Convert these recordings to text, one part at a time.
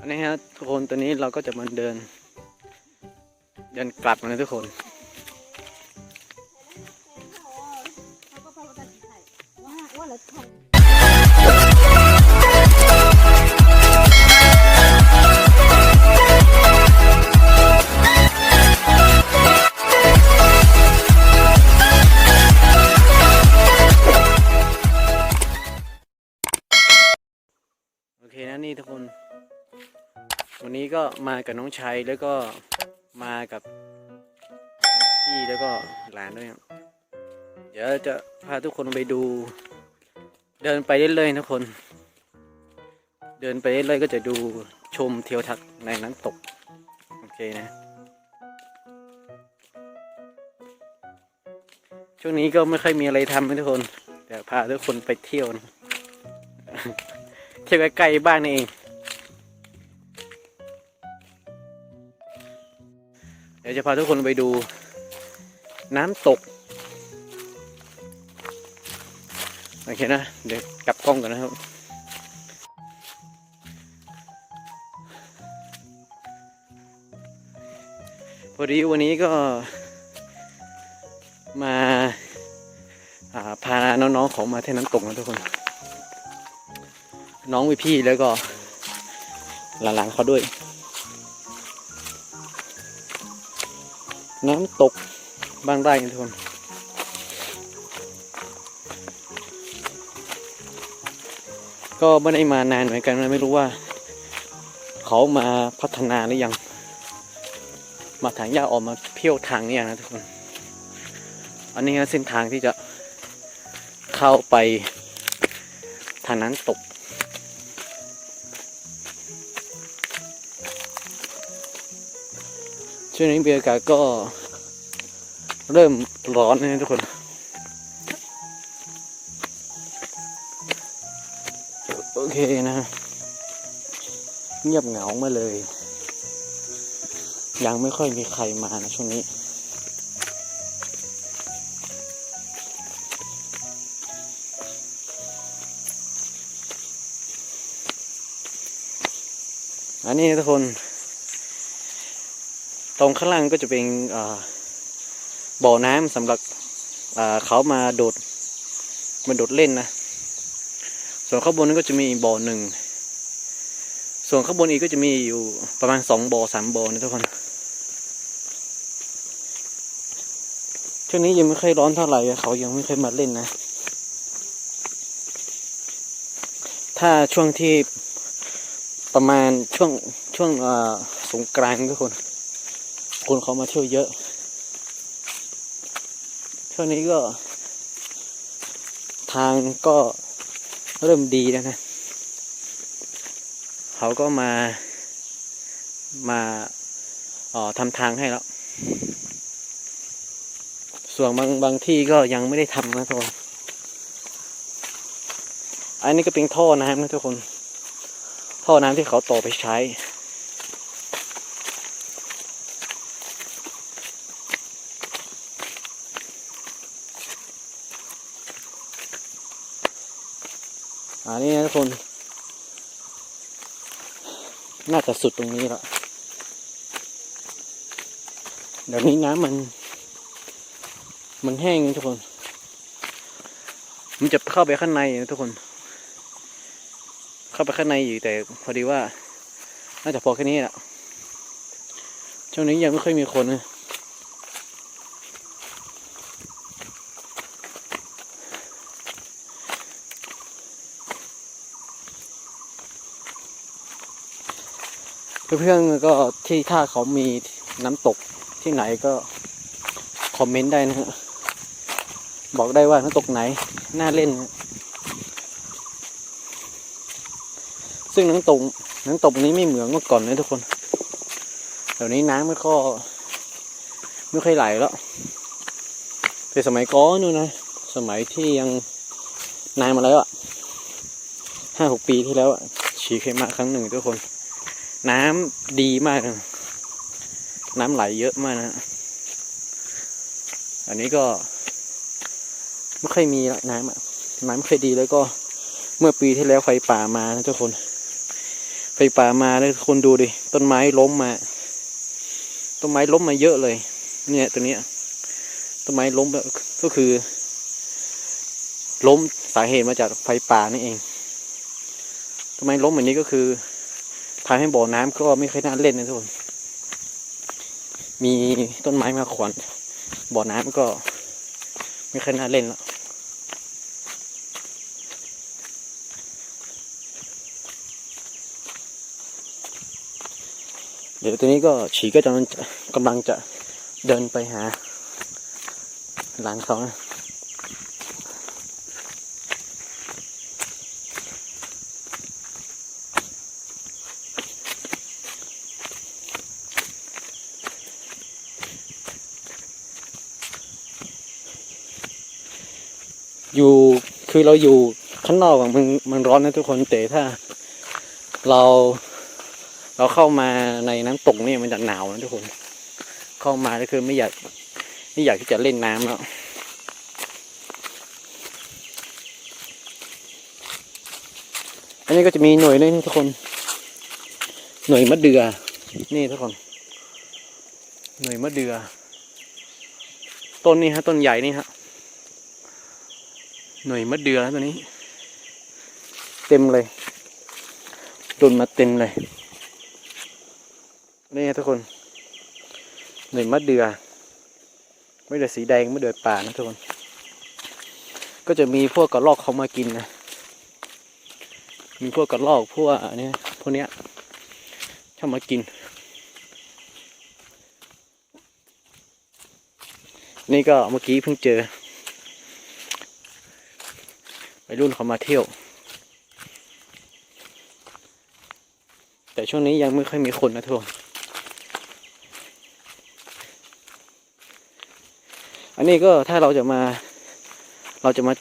อันนี้ฮะทุกคนตัวนี้เราก็จะมาเดิน เดินกลับมาเลยทุกคนโอ ก็มากับน้องชัยแล้วก็มากับพี่แล้วก็หลานด้วยครับเดี๋ยวจะพาทุกคนไปดู เดินไปเรื่อยๆทุกคน เดินไปเรื่อยๆก็จะดูชมเทียวทัศน์ในน้ำตก โอเคนะ ช่วงนี้ก็ไม่ค่อยมีอะไรทำนะทุกคนเดี๋ยวพาทุกคนไปเที่ยวนะเที่ยวใกล้ๆบ้านนี่เอง จะพาทุกคนไปดูน้ำตกโอเคนะ เดี๋ยวกลับกล้องกันนะครับพอดีวันนี้ก็มาาพาน้องๆของมาเที่ยวน้ำตกนะทุกคน น้องวิพี่แล้วก็หลานๆเขาด้วย น้ำตกบ้านไร่ทุกคนก็ไม่ได้มานานเหมือนกันนะไม่รู้ว่า เขามาพัฒนาหรือยัง มาทางยาออกมาเที่ยวทางนี้นะทุกคน อันนี้เส้นทางที่จะเข้าไปทางนั้นตก ช่วงนี้บรรยากาศก็เริ่มร้อนนะทุกคน โอเคนะ เงียบเหงามาเลย ยังไม่ค่อยมีใครมานะช่วงนี้อันนี้ทุกคน ตรงข้างล่างก็จะเป็นบ่อน้ำสำหรับเขามาโดดมาโดดเล่นนะ ส่วนข้างบนนั้นก็จะมีบ่อหนึ่ง ส่วนข้างบนอีกก็จะมีอยู่ประมาณสองบ่อสามบ่อนะทุกคน ช่วงนี้ยังไม่ค่อยร้อนเท่าไหร่เขายังไม่เคยมาเล่นนะ ถ้าช่วงที่ประมาณช่วงช่วงสงกรานต์ทุกคน คนเขามาเที่ยวเยอะช่วงนี้ก็ ทางก็เริ่มดีแล้วนะ เขาก็มามาอ่อทำทางให้แล้ว ส่วนบางบางที่ก็ยังไม่ได้ทำนะทุกคน อันนี้ก็เป็นท่อน้ำนะทุกคน ท่อน้ำที่เขาต่อไปใช้ อันนี้นะทุกคน น่าจะสุดตรงนี้แล้วเดี๋ยวนี้น้ำมัน มันแห้งนะทุกคน มันจะเข้าไปข้างในนะทุกคน เข้าไปข้างในอยู่แต่พอดีว่า น่าจะพอแค่นี้แหละช่วงนี้ยังไม่ค่อยมีคนนะ เพื่อนๆก็ที่ถ้าเขามีน้ำตกที่ไหนก็คอมเมนต์ได้นะฮะบอกได้ว่าน้ำตกไหนน่าเล่น ซึ่งน้ำตกน้ำตกนี้ไม่เหมือนเมื่อก่อนนะทุกคนเดี๋ยวนี้น้ำไม่ค่อยไม่ค่อยไหลแล้วแต่สมัยก่อนนู่นนะสมัยที่ยังนานมาแล้วอะห้าหกปีที่แล้วอะฉีเคยมาครั้งหนึ่งทุกคน น้ำดีมากนะน้ำไหลเยอะมากนะ อันนี้ก็ ไม่ค่อยมีน้ำอะน้ำไม่ค่อยดีแล้วก็เมื่อปีที่แล้วไฟป่ามานะทุกคน ไฟป่ามาแล้วคนดูดิ ต้นไม้ล้มมา ต้นไม้ล้มมาเยอะเลย เนี่ยตัวเนี้ย ต้นไม้ล้มก็คือ ล้มสาเหตุมาจากไฟป่านี่เอง ต้นไม้ล้มแบบนี้ก็คือ ทำให้บ่อน้ำก็ไม่ค่อยน่าเล่นนะทุกคน มีต้นไม้มาขวางบ่อน้ำก็ไม่ค่อยน่าเล่นแล้วเดี๋ยวตัวนี้ก็ฉีก็จะกำลังจะเดินไปหาหลานเขานะอยู่ คือเราอยู่ข้างนอกมันมันร้อนนะทุกคนแต่ถ้า เราเราเข้ามาในน้ำตกนี่มันจะหนาวนะทุกคน เข้ามาก็คือไม่อยากไม่อยากที่จะเล่นน้ำแล้วอันนี้ก็จะมีหน่วยด้วยนี่ทุกคน หน่วยมะเดือ นี่ทุกคน หน่วยมะเดือ ต้นนี้ฮะต้นใหญ่นี่ฮะ หน่วยมะเดือแล้วตัวนี้ เต็มเลยตุนมาเต็มเลยนี่ทุกคน หนึ่งมะเดือมะเดือสีแดงมะเดือป่านะทุกคน ก็จะมีพวกกระรอกเขามากินนะมีพวกกระรอกพวกอันนี้พวกเนี้ยชอบมากิน นี่ก็เมื่อกี้เพิ่งเจอ วัยรุ่นเขามาเที่ยว แต่ช่วงนี้ยังไม่ค่อยมีคนนะทุกคนอันนี้ก็ถ้าเราจะมา เราจะมา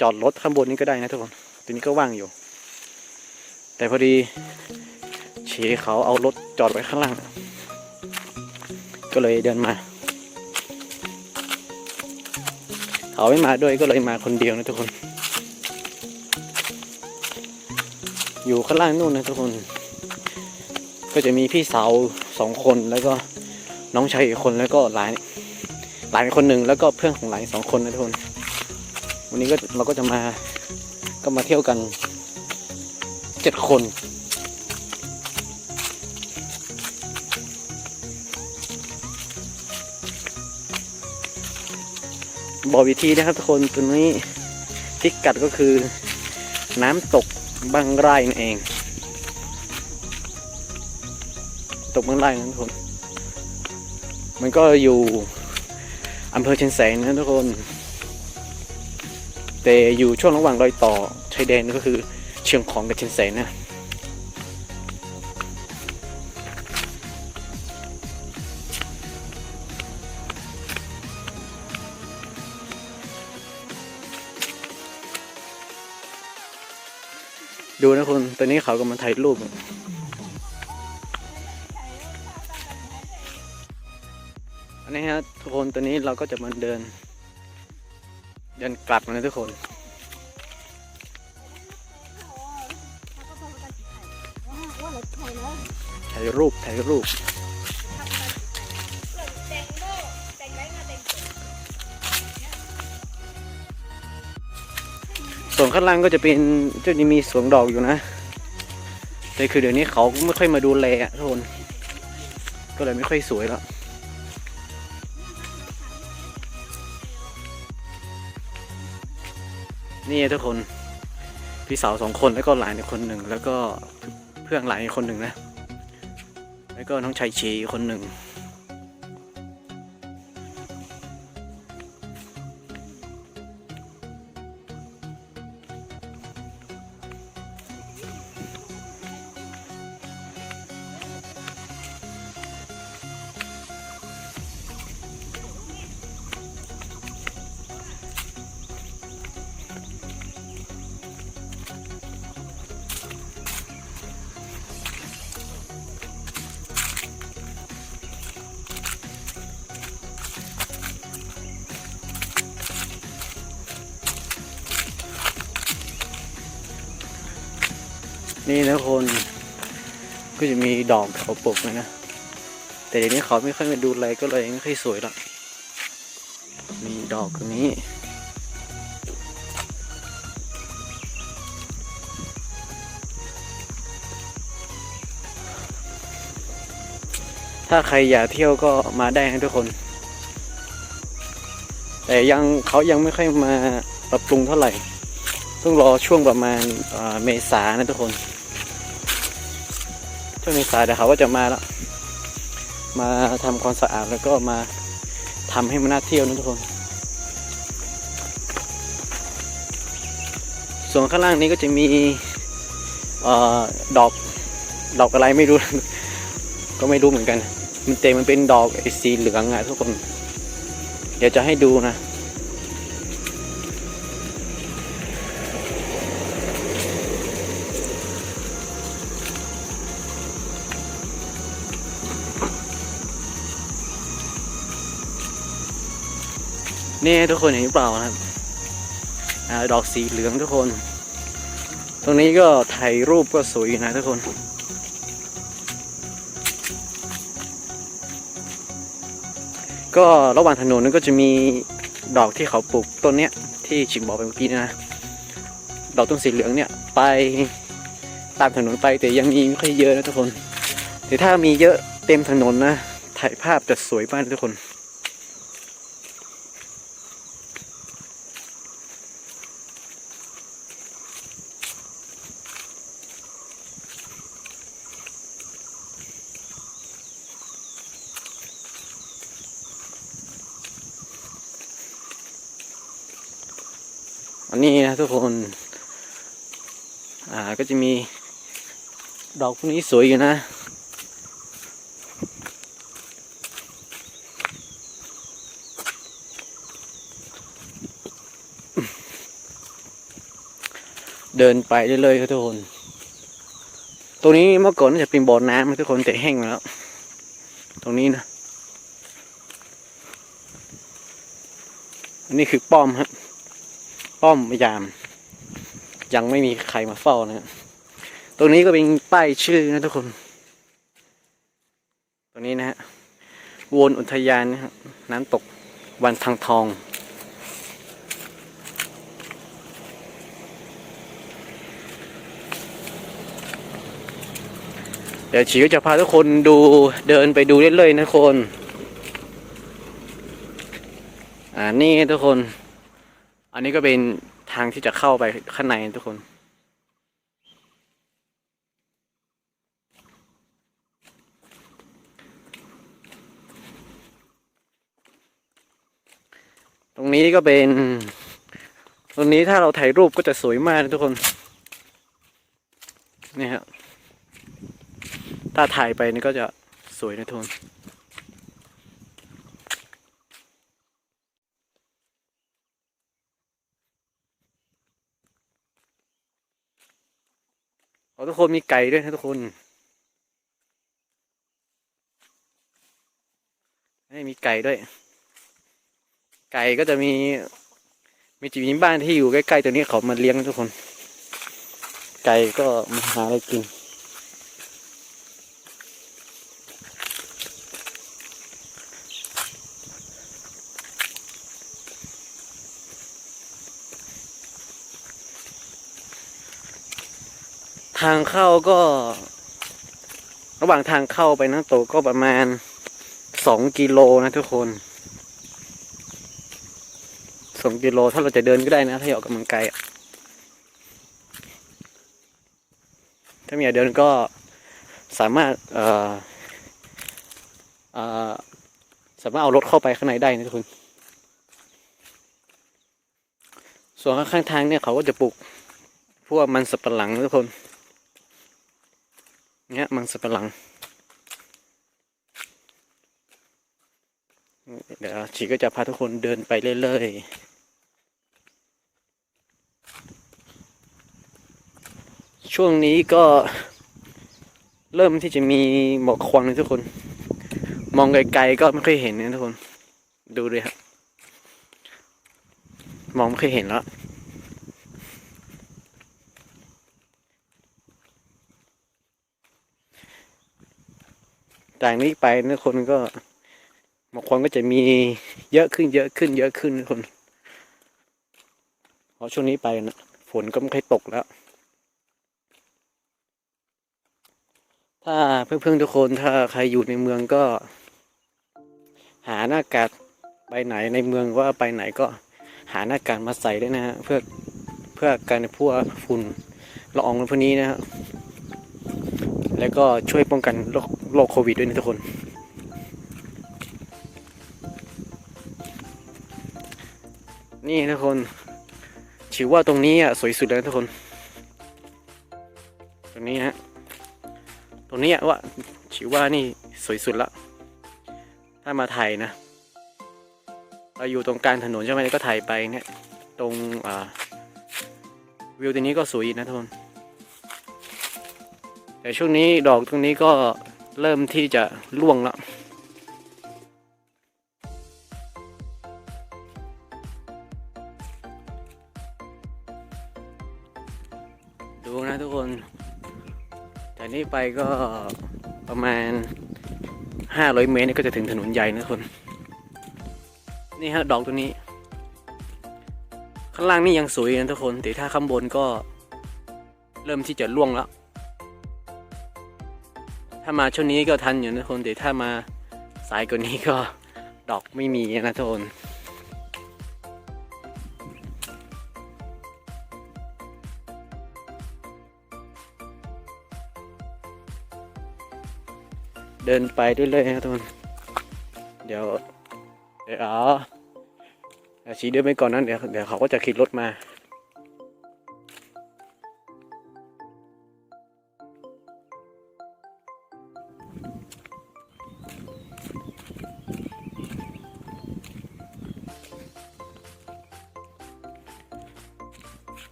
จอดรถข้างบนนี้ก็ได้นะทุกคนตัวนี้ก็ว่างอยู่ แต่พอดีเฉเขาเอารถจอดไว้ข้างล่าง ก็เลยเดินมา เขาไม่มาด้วยก็เลยมาคนเดียวนะทุกคน อยู่ข้างล่างนู่นนะทุกคน ก็จะมีพี่สาวสองคนแล้วก็น้องชายอีกคนแล้วก็หลานหลานคนหนึ่งแล้วก็เพื่อนของหลานสองคนนะทุกคน วันนี้ก็เราก็จะมาก็มาเที่ยวกันเจ็ดคนบอกวิธีนะครับทุกคนตัวนี้พิกัดก็คือน้ำตก บางไร่นั่นเอง ตกบางไร่นะทุกคน มันก็อยู่อำเภอเชียงแสนนะทุกคน แต่อยู่ช่วงระหว่างรอยต่อชายแดนก็คือเชียงของกับเชียงแสนนะ ดูนะคุณตอนนี้เขากำลังถ่ายรูปอันนี้ฮะทุกคนตอนนี้เราก็จะมาเดิน เดินกลับนะทุกคนถ่ายรูปถ่ายรูป ข้างล่างก็จะเป็นจะมีสวนดอกอยู่นะแต่คือเดี๋ยวนี้เขาไม่ค่อยมาดูแลทุกคนก็เลยไม่ค่อยสวยแล้วนี่ทุกคนพี่สาวสองคนแล้วก็หลานอีกคนหนึ่งแล้วก็เพื่อนหลานอีกคนหนึ่งนะ แล้วก็น้องชายชีคนหนึ่ง นี่นะคนก็จะมีดอกเขาปกเลยนะ แต่เดี๋ยวนี้เขาไม่ค่อยมาดูอะไรก็เลยไม่ค่อยสวยละมีดอกตรงนี้ถ้าใครอยากเที่ยวก็มาได้นะทุกคน แต่ยังเขายังไม่ค่อยมาปรับปรุงเท่าไหร่ ต้องรอช่วงประมาณเมษานะทุกคน ช่วงเมษาเดี๋ยวเขาก็จะมาแล้ว มาทำความสะอาดแล้วก็มาทำให้มันน่าเที่ยวนะทุกคน ส่วนข้างล่างนี้ก็จะมีเออดอกดอกอะไรไม่รู้ ก็ไม่รู้เหมือนกัน มันเต็มมันเป็นดอกไอ้สีเหลืองอะทุกคน เดี๋ยวจะให้ดูนะ นี่ทุกคนเห็นหรือเปล่านะครับอดอกสีเหลืองทุกคน ตรงนี้ก็ถ่ายรูปก็สวยอยู่นะทุกคน ก็ระหว่างถนนนั้นก็จะมีดอกที่เขาปลูกต้นเนี้ยที่ชิงบอกไปเมื่อกี้นะ ดอกต้นสีเหลืองเนี่ยไปตามถนนไปแต่ยังมีไม่ค่อยเยอะนะทุกคน แต่ถ้ามีเยอะเต็มถนนนะ ถ่ายภาพจะสวยมากทุกคน ทุกคน อ่าก็จะมีดอกพวกนี้สวยอยู่นะ เดินไปเรื่อยๆครับทุกคน ตรงนี้เมื่อก่อนน่าจะเป็นบ่อน้ำทุกคนแต่แห้งแล้ว ตรงนี้นะ อันนี้คือป้อมครับ ป้อมยาม ยังไม่มีใครมาเฝ้านะตรงนี้ก็เป็นป้ายชื่อนะทุกคน ตรงนี้นะฮะวนอุทยานนะน้ำตกวันทางทอง เดี๋ยวฉีก็จะพาทุกคนดูเดินไปดูเรื่อยๆนะทุกคน อ่านี่ทุกคน อันนี้ก็เป็นทางที่จะเข้าไปข้างในทุกคน ตรงนี้ก็เป็น ตรงนี้ถ้าเราถ่ายรูปก็จะสวยมากทุกคน นี่ครับ ถ้าถ่ายไปนี่ก็จะสวยนะทุกคน เอาทุกคนมีไก่ด้วยนะทุกคนนี่มีไก่ด้วย ไก่ก็จะมี มีจีมีบ้านที่อยู่ใกล้ๆตัวนี้เขามาเลี้ยงทุกคน ไก่ก็มาหาอะไรกิน ทางเข้าก็ ระหว่างทางเข้าไปนะโตกก็ประมาณสองกิโลนะทุกคนสองกิโลถ้าเราจะเดินก็ได้นะ ถ้าอยากกำลังกายถ้าไม่อยากเดินก็สามารถเอ่อเอ่อสามารถเอารถเข้าไปข้างในได้นะทุกคน ส่วนข้างๆทางเนี่ยเขาก็จะปลูกพวกมันสับปะหลังทุกคน เนี่ยมันสับปะหลัง เดี๋ยวฉีก็จะพาทุกคนเดินไปเรื่อยๆ ช่วงนี้ก็เริ่มที่จะมีหมอกควันนะทุกคน มองไกลๆก็ไม่ค่อยเห็นนะทุกคน ดูเลยครับ มองไม่ค่อยเห็นแล้ว จากนี้ไปนะคนก็บางคนก็จะมีเยอะขึ้น เยอะขึ้น เยอะขึ้นคนเพราะช่วงนี้ไปนะฝนก็ไม่ค่อยตกแล้ว ถ้าเพื่อนๆทุกคนถ้าใครอยู่ในเมืองก็ หาหน้ากากไปไหนในเมืองว่าไปไหนก็หาหน้ากากมาใส่ด้วยนะฮะเพื่อเพื่อการพวกฝุ่นละอองพวกนี้นะฮะ แล้วก็ช่วยป้องกันโรคโควิดด้วยนะทุกคน นี่นะทุกคนถือว่าตรงนี้อะสวยสุดแล้วทุกคน ตรงนี้ฮะตรงนี้อะว่าถือว่านี่สวยสุดละถ้ามาถ่ายนะเราอยู่ตรงกลางถนนใช่ไหมก็ถ่ายไปเนี่ย ตรงอ่าวิวตรงนี้ก็สวยนะทุกคน แต่ช่วงนี้ดอกตรงนี้ก็เริ่มที่จะร่วงแล้วดูนะทุกคนจากนี้ไปก็ประมาณ 500 เมตรนี่ก็จะถึงถนนใหญ่นะทุกคน นี่ฮะดอกตัวนี้ ข้างล่างนี่ยังสวยนะทุกคน แต่ถ้าข้างบนก็เริ่มที่จะร่วงแล้ว ถ้ามาช่วงนี้ก็ทันอยู่นะทุกคนแต่ถ้ามาสายกว่านี้ก็ดอกไม่มีนะทุกคนเดินไปเรื่อยนะทุกคน เดี๋ยว เดี๋ยวอาเดี๋ยวชี้เดินไปก่อนนะเดี๋ยวเดี๋ยวเขาก็จะขี่รถมา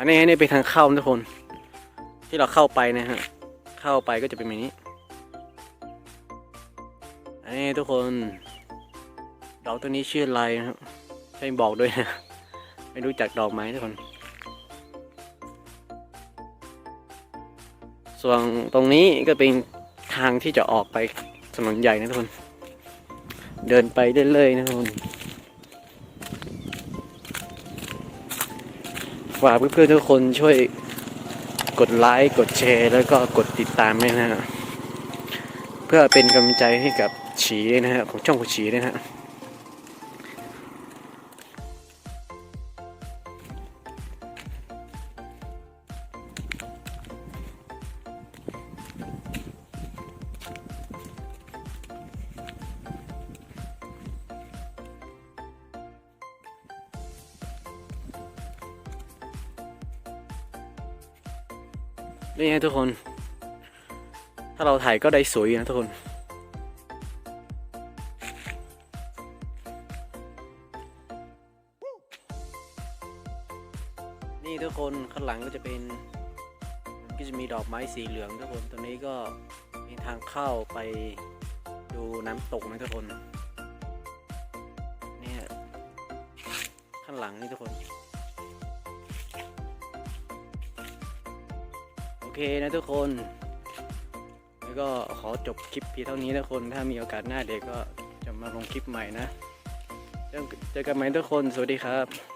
อันนี้อันี่เป็นทางเข้าทุกคน ที่เราเข้าไปนะฮะ เข้าไปก็จะเป็นแบบนี้ อันนี้ทุกคนดอกตัวนี้ชื่ออะไรนะครับให้บอกด้วยนะ ไม่รู้จักดอกไหมทุกคน ส่วนตรงนี้ก็เป็นทางที่จะออกไปถนนใหญ่นะทุกคน เดินไปเรื่อยๆนะทุกคน ฝากเพื่อนๆทุกคนช่วยกดไลค์กดแชร์ แล้วก็กดติดตามด้วยนะฮะเพื่อเป็นกำลังใจให้กับฉีนะฮะของช่องของฉีนะฮะ นี่ไงทุกคน ถ้าเราถ่ายก็ได้สวยนะทุกคน นี่ทุกคนข้างหลังก็จะเป็นก็จะมีดอกไม้สีเหลืองทุกคนตัวนี้ก็มีทางเข้าไปดูน้ำตกนะทุกคนเนี่ยข้างหลังนี่ทุกคน เคนะทุกคน แล้วก็ขอจบคลิปเพียงเท่านี้นะคน ถ้ามีโอกาสหน้าเด็กก็จะมาลงคลิปใหม่นะ เจอกันใหม่ทุกคน สวัสดีครับ